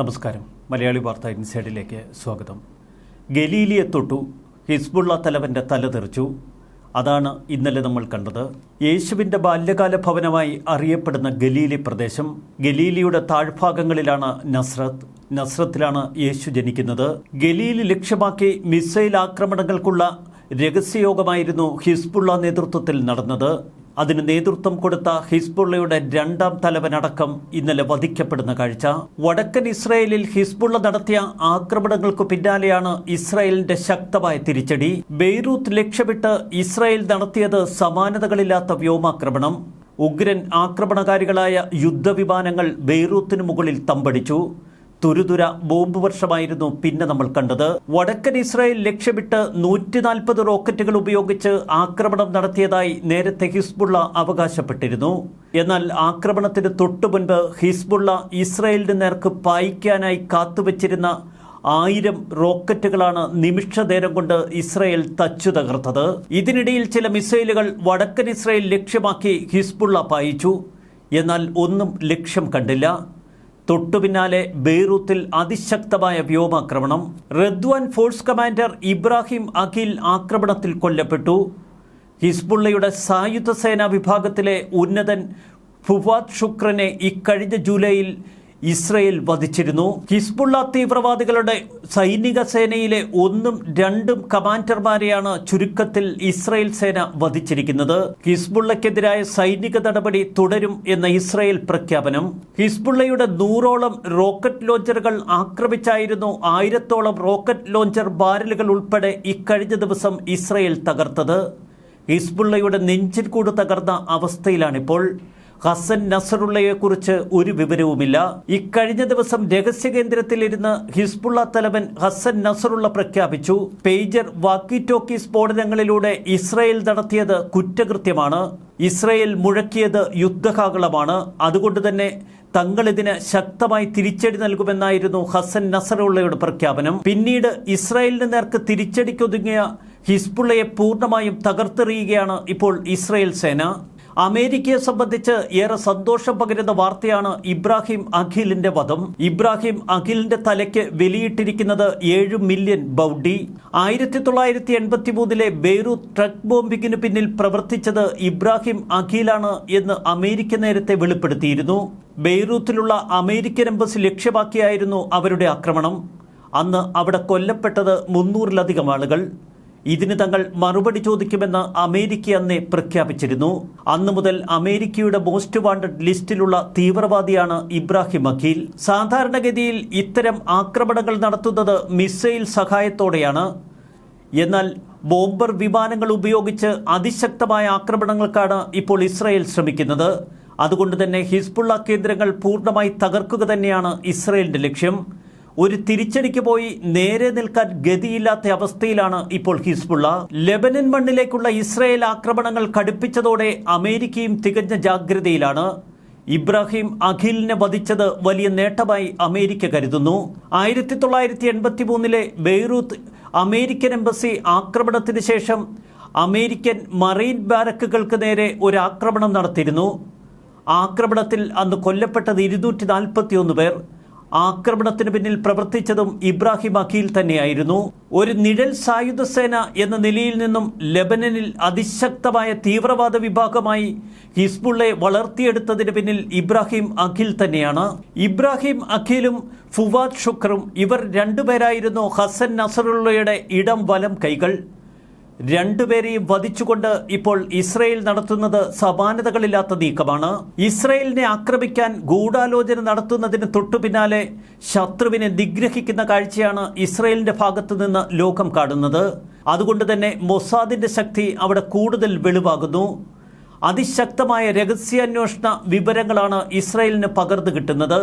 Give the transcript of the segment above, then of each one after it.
നമസ്കാരം. മലയാളി വാർത്ത ഇൻസൈഡിലേക്ക് സ്വാഗതം. ഗലീലിയെ തൊട്ടു ഹിസ്ബുള്ള തലവന്റെ തല തെറിച്ചു. അതാണ് ഇന്നലെ നമ്മൾ കണ്ടത്. യേശുവിന്റെ ബാല്യകാല ഭവനമായി അറിയപ്പെടുന്ന ഗലീലി പ്രദേശം ഗലീലിയുടെ താഴ്ഭാഗങ്ങളിലാണ് നസ്രത്ത് നസ്രത്തിലാണ് യേശു ജനിക്കുന്നത്. ഗലീലി ലക്ഷ്യമാക്കി മിസൈൽ ആക്രമണങ്ങൾക്കുള്ള രഹസ്യയോഗമായിരുന്നു ഹിസ്ബുള്ള നേതൃത്വത്തിൽ നടന്നത്. അതിന് നേതൃത്വം കൊടുത്ത ഹിസ്ബുള്ളയുടെ രണ്ടാം തലവനടക്കം ഇന്നലെ വധിക്കപ്പെടുന്ന കാഴ്ച. വടക്കൻ ഇസ്രായേലിൽ ഹിസ്ബുള്ള നടത്തിയ ആക്രമണങ്ങൾക്ക് പിന്നാലെയാണ് ഇസ്രായേലിന്റെ ശക്തമായ തിരിച്ചടി. ബെയ്റൂത്ത് ലക്ഷ്യമിട്ട് ഇസ്രായേൽ നടത്തിയത് സമാനതകളില്ലാത്ത വ്യോമാക്രമണം. ഉഗ്രൻ ആക്രമണകാരികളായ യുദ്ധവിമാനങ്ങൾ ബെയ്റൂത്തിന് മുകളിൽ തമ്പടിച്ചു. തുരുതുര ബോംബ് വർഷമായിരുന്നു പിന്നെ നമ്മൾ കണ്ടത്. വടക്കൻ ഇസ്രായേൽ ലക്ഷ്യമിട്ട് നൂറ്റി നാൽപ്പത് റോക്കറ്റുകൾ ഉപയോഗിച്ച് ആക്രമണം നടത്തിയതായി നേരത്തെ ഹിസ്ബുള്ള അവകാശപ്പെട്ടിരുന്നു. എന്നാൽ ആക്രമണത്തിന് തൊട്ടു മുൻപ് ഹിസ്ബുള്ള ഇസ്രായേലിന് നേർക്ക് പായിക്കാനായി കാത്തുവച്ചിരുന്ന ആയിരം റോക്കറ്റുകളാണ് നിമിഷ നേരം കൊണ്ട് ഇസ്രായേൽ തച്ചു തകർത്തത്. ഇതിനിടയിൽ ചില മിസൈലുകൾ വടക്കൻ ഇസ്രായേൽ ലക്ഷ്യമാക്കി ഹിസ്ബുള്ള പായിച്ചു. എന്നാൽ ഒന്നും ലക്ഷ്യം കണ്ടില്ല. തൊട്ടുപിന്നാലെ ബെയ്റൂത്തിൽ അതിശക്തമായ വ്യോമാക്രമണം. Radwan force commander Ibrahim Aqil ആക്രമണത്തിൽ കൊല്ലപ്പെട്ടു. ഹിസ്ബുള്ളയുടെ സായുധ സേനാ വിഭാഗത്തിലെ ഉന്നതൻ ഫുവാദ് ഷുക്രനെ ഇക്കഴിഞ്ഞ ജൂലൈയിൽ ഇസ്രയേൽ വധിച്ചിരുന്നു. ഹിസ്ബുള്ള തീവ്രവാദികളുടെ സൈനിക സേനയിലെ ഒന്നും രണ്ടും കമാൻഡർമാരെയാണ് ചുരുക്കത്തിൽ ഇസ്രയേൽ സേന വധിച്ചിരിക്കുന്നത്. ഹിസ്ബുള്ളക്കെതിരായ സൈനിക നടപടി തുടരും എന്ന ഇസ്രയേൽ പ്രഖ്യാപനം. ഹിസ്ബുള്ളയുടെ നൂറോളം റോക്കറ്റ് ലോഞ്ചറുകൾ ആക്രമിച്ചായിരുന്നു ആയിരത്തോളം റോക്കറ്റ് ലോഞ്ചർ ബാരലുകൾ ഉൾപ്പെടെ ഇക്കഴിഞ്ഞ ദിവസം ഇസ്രയേൽ തകർത്തത്. ഹിസ്ബുള്ളയുടെ നെഞ്ചിൽ കൂട് തകർന്ന അവസ്ഥയിലാണിപ്പോൾ. ഹസൻ നസറുള്ളയെക്കുറിച്ച് ഒരു വിവരവുമില്ല. ഇക്കഴിഞ്ഞ ദിവസം രഹസ്യ കേന്ദ്രത്തിലിരുന്ന് ഹിസ്ബുള്ള തലവൻ ഹസൻ നസറുള്ള പ്രഖ്യാപിച്ചു. പേജർ വാക്കി ടോക്കി സ്ഫോടനങ്ങളിലൂടെ ഇസ്രായേൽ നടത്തിയത് കുറ്റകൃത്യമാണ്. ഇസ്രായേൽ മുഴക്കിയത് യുദ്ധകാകളമാണ് അതുകൊണ്ട് തന്നെ തങ്ങളിതിന് ശക്തമായി തിരിച്ചടി നൽകുമെന്നായിരുന്നു ഹസൻ നസറുള്ളയുടെ പ്രഖ്യാപനം. പിന്നീട് ഇസ്രായേലിന് നേർക്ക് തിരിച്ചടിക്കൊതുങ്ങിയ ഹിസ്ബുള്ളയെ പൂർണമായും തകർത്തെറിയുകയാണ് ഇപ്പോൾ ഇസ്രായേൽ സേന. അമേരിക്കയെ സംബന്ധിച്ച് ഏറെ സന്തോഷം പകരുന്ന വാർത്തയാണ് ഇബ്രാഹിം അഖിലിന്റെ വധം. ഇബ്രാഹിം അഖിലിന്റെ തലയ്ക്ക് വിലയിട്ടിരിക്കുന്നത് ഏഴ് മില്യൺ ബൗഡി. ആയിരത്തി തൊള്ളായിരത്തി എൺപത്തി മൂന്നിലെ ബെയ്റൂത്ത് ട്രക്ക് ബോംബിങ്ങിന് പിന്നിൽ പ്രവർത്തിച്ചത് ഇബ്രാഹിം അഖിലാണ് എന്ന് അമേരിക്ക നേരത്തെ വെളിപ്പെടുത്തിയിരുന്നു. ബെയ്റൂത്തിലുള്ള അമേരിക്കൻ എംബസി ലക്ഷ്യമാക്കിയായിരുന്നു അവരുടെ ആക്രമണം. അന്ന് അവിടെ കൊല്ലപ്പെട്ടത് മുന്നൂറിലധികം ആളുകൾ. ഇതിന് തങ്ങൾ മറുപടി ചോദിക്കുമെന്ന് അമേരിക്ക അന്നേ പ്രഖ്യാപിച്ചിരുന്നു. അന്നു മുതൽ അമേരിക്കയുടെ മോസ്റ്റ് വാണ്ടഡ് ലിസ്റ്റിലുള്ള തീവ്രവാദിയാണ് ഇബ്രാഹിം അഖീൽ. സാധാരണഗതിയിൽ ഇത്തരം ആക്രമണങ്ങൾ നടത്തുന്നത് മിസൈൽ സഹായത്തോടെയാണ്. എന്നാൽ ബോംബർ വിമാനങ്ങൾ ഉപയോഗിച്ച് അതിശക്തമായ ആക്രമണങ്ങൾക്കാണ് ഇപ്പോൾ ഇസ്രായേൽ ശ്രമിക്കുന്നത്. അതുകൊണ്ട് തന്നെ ഹിസ്ബുള്ള കേന്ദ്രങ്ങൾ പൂർണമായി തകർക്കുക തന്നെയാണ് ഇസ്രയേലിന്റെ ലക്ഷ്യം. ഒരു തിരിച്ചടിക്ക് പോയി നേരെ നിൽക്കാൻ ഗതിയില്ലാത്ത അവസ്ഥയിലാണ് ഇപ്പോൾ ഹിസ്ബുള്ള. ലെബനൻ മണ്ണിലേക്കുള്ള ഇസ്രായേൽ ആക്രമണങ്ങൾ കടുപ്പിച്ചതോടെ അമേരിക്കയും തികഞ്ഞ ജാഗ്രതയിലാണ്. ഇബ്രാഹിം അഖിലിനെ വധിച്ചത് വലിയ നേട്ടമായി അമേരിക്ക കരുതുന്നു. ആയിരത്തി തൊള്ളായിരത്തി എൺപത്തി മൂന്നിലെ ബെയ്റൂത്ത് അമേരിക്കൻ എംബസി ആക്രമണത്തിന് ശേഷം അമേരിക്കൻ മറൈൻ ബാരക്കുകൾക്ക് നേരെ ഒരു ആക്രമണം നടത്തിയിരുന്നു. ആക്രമണത്തിൽ അന്ന് കൊല്ലപ്പെട്ടത് ഇരുന്നൂറ്റി നാൽപ്പത്തിയൊന്ന് പേർ. ആക്രമണത്തിന് പിന്നിൽ പ്രവർത്തിച്ചതും ഇബ്രാഹിം അഖീൽ തന്നെയായിരുന്നു. ഒരു നിഴൽ സായുധ സേന എന്ന നിലയിൽ നിന്നും ലെബനനിൽ അതിശക്തമായ തീവ്രവാദ വിഭാഗമായി ഹിസ്ബുള്ളെ വളർത്തിയെടുത്തതിന് പിന്നിൽ ഇബ്രാഹിം അഖിൽ തന്നെയാണ്. ഇബ്രാഹിം അഖിലും ഫുവാദ് ഷുക്റും ഇവർ രണ്ടുപേരായിരുന്നു ഹസൻ നസറുള്ളയുടെ ഇടം വലം കൈകൾ. രണ്ടുപേരെയും വധിച്ചുകൊണ്ട് ഇപ്പോൾ ഇസ്രയേൽ നടത്തുന്നത് സമാനതകളില്ലാത്ത നീക്കമാണ്. ഇസ്രയേലിനെ ആക്രമിക്കാൻ ഗൂഢാലോചന നടത്തുന്നതിന് തൊട്ടു പിന്നാലെ ശത്രുവിനെ നിഗ്രഹിക്കുന്ന കാഴ്ചയാണ് ഇസ്രയേലിന്റെ ഭാഗത്തു നിന്ന് ലോകം കാണുന്നത്. അതുകൊണ്ട് തന്നെ മൊസാദിന്റെ ശക്തി അവിടെ കൂടുതൽ വെളിവാകുന്നു. അതിശക്തമായ രഹസ്യാന്വേഷണ വിവരങ്ങളാണ് ഇസ്രയേലിന് പകർന്നു കിട്ടുന്നത്.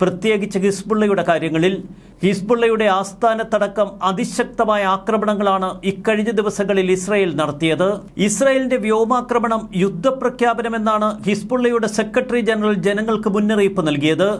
പ്രത്യേകിച്ച് ഹിസ്ബുള്ളയുടെ കാര്യങ്ങളിൽ ഹിസ്ബുള്ളയുടെ ആസ്ഥാനത്തടക്കം അതിശക്തമായ ആക്രമണങ്ങളാണ് ഇക്കഴിഞ്ഞ ദിവസങ്ങളിൽ ഇസ്രായേൽ നടത്തിയത്. ഇസ്രായേലിന്റെ വ്യോമാക്രമണം യുദ്ധപ്രഖ്യാപനമെന്നാണ് ഹിസ്ബുള്ളയുടെ സെക്രട്ടറി ജനറൽ ജനങ്ങൾക്ക് മുന്നറിയിപ്പ് നൽകിയത്.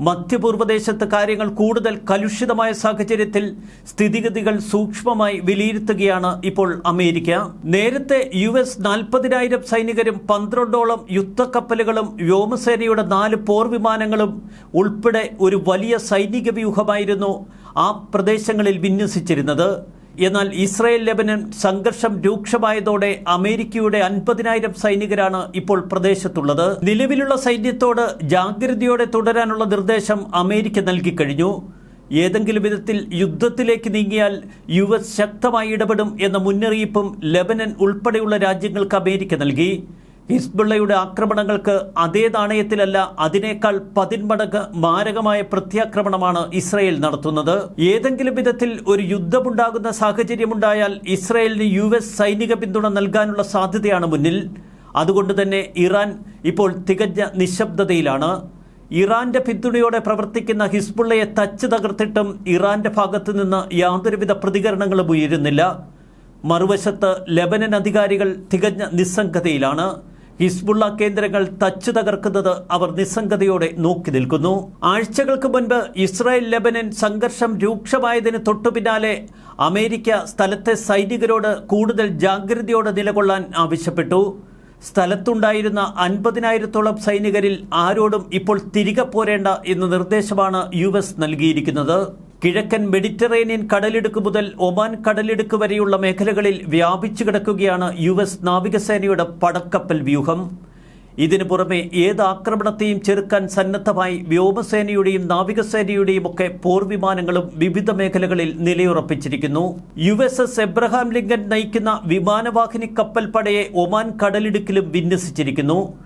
മധ്യപൂർവദേശത്ത് കാര്യങ്ങൾ കൂടുതൽ കലുഷിതമായ സാഹചര്യത്തിൽ സ്ഥിതിഗതികൾ സൂക്ഷ്മമായി വിലയിരുത്തുകയാണ് ഇപ്പോൾ അമേരിക്ക. നേരത്തെ യു എസ് നാൽപ്പതിനായിരം സൈനികരും പന്ത്രണ്ടോളം യുദ്ധക്കപ്പലുകളും വ്യോമസേനയുടെ നാല് പോർവിമാനങ്ങളും ഉൾപ്പെടെ ഒരു വലിയ സൈനിക വ്യൂഹമായിരുന്നു ആ പ്രദേശങ്ങളിൽ വിന്യസിച്ചിരുന്നത്. എന്നാൽ ഇസ്രായേൽ ലെബനൻ സംഘർഷം രൂക്ഷമായതോടെ അമേരിക്കയുടെ അൻപതിനായിരം സൈനികരാണ് ഇപ്പോൾ പ്രദേശത്തുള്ളത്. നിലവിലുള്ള സൈന്യത്തോട് ജാഗ്രതയോടെ തുടരാനുള്ള നിർദ്ദേശം അമേരിക്ക നൽകിക്കഴിഞ്ഞു ഏതെങ്കിലും വിധത്തിൽ യുദ്ധത്തിലേക്ക് നീങ്ങിയാൽ യു എസ് ശക്തമായി ഇടപെടും എന്ന മുന്നറിയിപ്പും ലെബനൻ ഉൾപ്പെടെയുള്ള രാജ്യങ്ങൾക്ക് അമേരിക്ക നൽകി. ഹിസ്ബുള്ളയുടെ ആക്രമണങ്ങൾക്ക് അതേ നാണയത്തിലല്ല അതിനേക്കാൾ പതിന്മടങ്ങ് മാരകമായ പ്രത്യാക്രമണമാണ് ഇസ്രയേൽ നടത്തുന്നത്. ഏതെങ്കിലും വിധത്തിൽ ഒരു യുദ്ധമുണ്ടാകുന്ന സാഹചര്യമുണ്ടായാൽ ഇസ്രയേലിന് യു എസ് സൈനിക പിന്തുണ നൽകാനുള്ള സാധ്യതയാണ് മുന്നിൽ. അതുകൊണ്ട് തന്നെ ഇറാൻ ഇപ്പോൾ തികഞ്ഞ നിശബ്ദതയിലാണ്. ഇറാന്റെ പിന്തുണയോടെ പ്രവർത്തിക്കുന്ന ഹിസ്ബുള്ളയെ തച്ച് തകർത്തിട്ടും ഇറാന്റെ ഭാഗത്തു നിന്ന് യാതൊരുവിധ പ്രതികരണങ്ങളും ഉയരുന്നില്ല. മറുവശത്ത് ലബനൻ അധികാരികൾ തികഞ്ഞ നിസ്സംഗതയിലാണ്. ഹിസ്ബുള്ള കേന്ദ്രങ്ങൾ തച്ചു തകർക്കുന്നത് അവർ നിസ്സംഗതയോടെ നോക്കി നിൽക്കുന്നു. ആഴ്ചകൾക്ക് മുൻപ് ഇസ്രായേൽ ലെബനൻ സംഘർഷം രൂക്ഷമായതിന് തൊട്ടു പിന്നാലെ അമേരിക്ക സ്ഥലത്തെ സൈനികരോട് കൂടുതൽ ജാഗ്രതയോടെ നിലകൊള്ളാൻ ആവശ്യപ്പെട്ടു. സ്ഥലത്തുണ്ടായിരുന്ന അൻപതിനായിരത്തോളം സൈനികരിൽ ആരോടും ഇപ്പോൾ തിരികെ പോരേണ്ട എന്ന നിർദ്ദേശമാണ് യു നൽകിയിരിക്കുന്നത്. കിഴക്കൻ മെഡിറ്ററേനിയൻ കടലിടുക്ക് മുതൽ ഒമാൻ കടലിടുക്ക് വരെയുള്ള മേഖലകളിൽ വ്യാപിച്ചു കിടക്കുകയാണ് യു എസ് നാവികസേനയുടെ പടക്കപ്പൽ വ്യൂഹം. ഇതിനു പുറമെ ഏത് ആക്രമണത്തെയും ചെറുക്കാൻ സന്നദ്ധമായി വ്യോമസേനയുടെയും നാവികസേനയുടെയും ഒക്കെ പോർവിമാനങ്ങളും വിവിധ മേഖലകളിൽ നിലയുറപ്പിച്ചിരിക്കുന്നു. U S S Abraham Lincoln നയിക്കുന്ന വിമാനവാഹിനി കപ്പൽ പടയെ ഒമാൻ കടലിടുക്കിലും വിന്യസിച്ചിരിക്കുന്നു.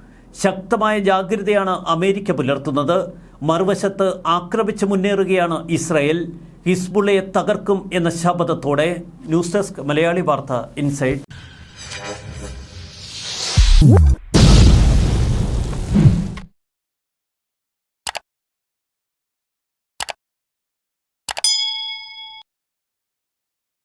ശക്തമായ ജാഗ്രതയാണ് അമേരിക്ക പുലർത്തുന്നത്. മറുവശത്ത് ആക്രമിച്ച് മുന്നേറുകയാണ് ഇസ്രയേൽ. ഹിസ്ബുള്ളയെ തകർക്കും എന്ന ശപഥത്തോടെ ന്യൂസ് ഡെസ്ക് മലയാളി വാർത്ത ഇൻസൈഡ്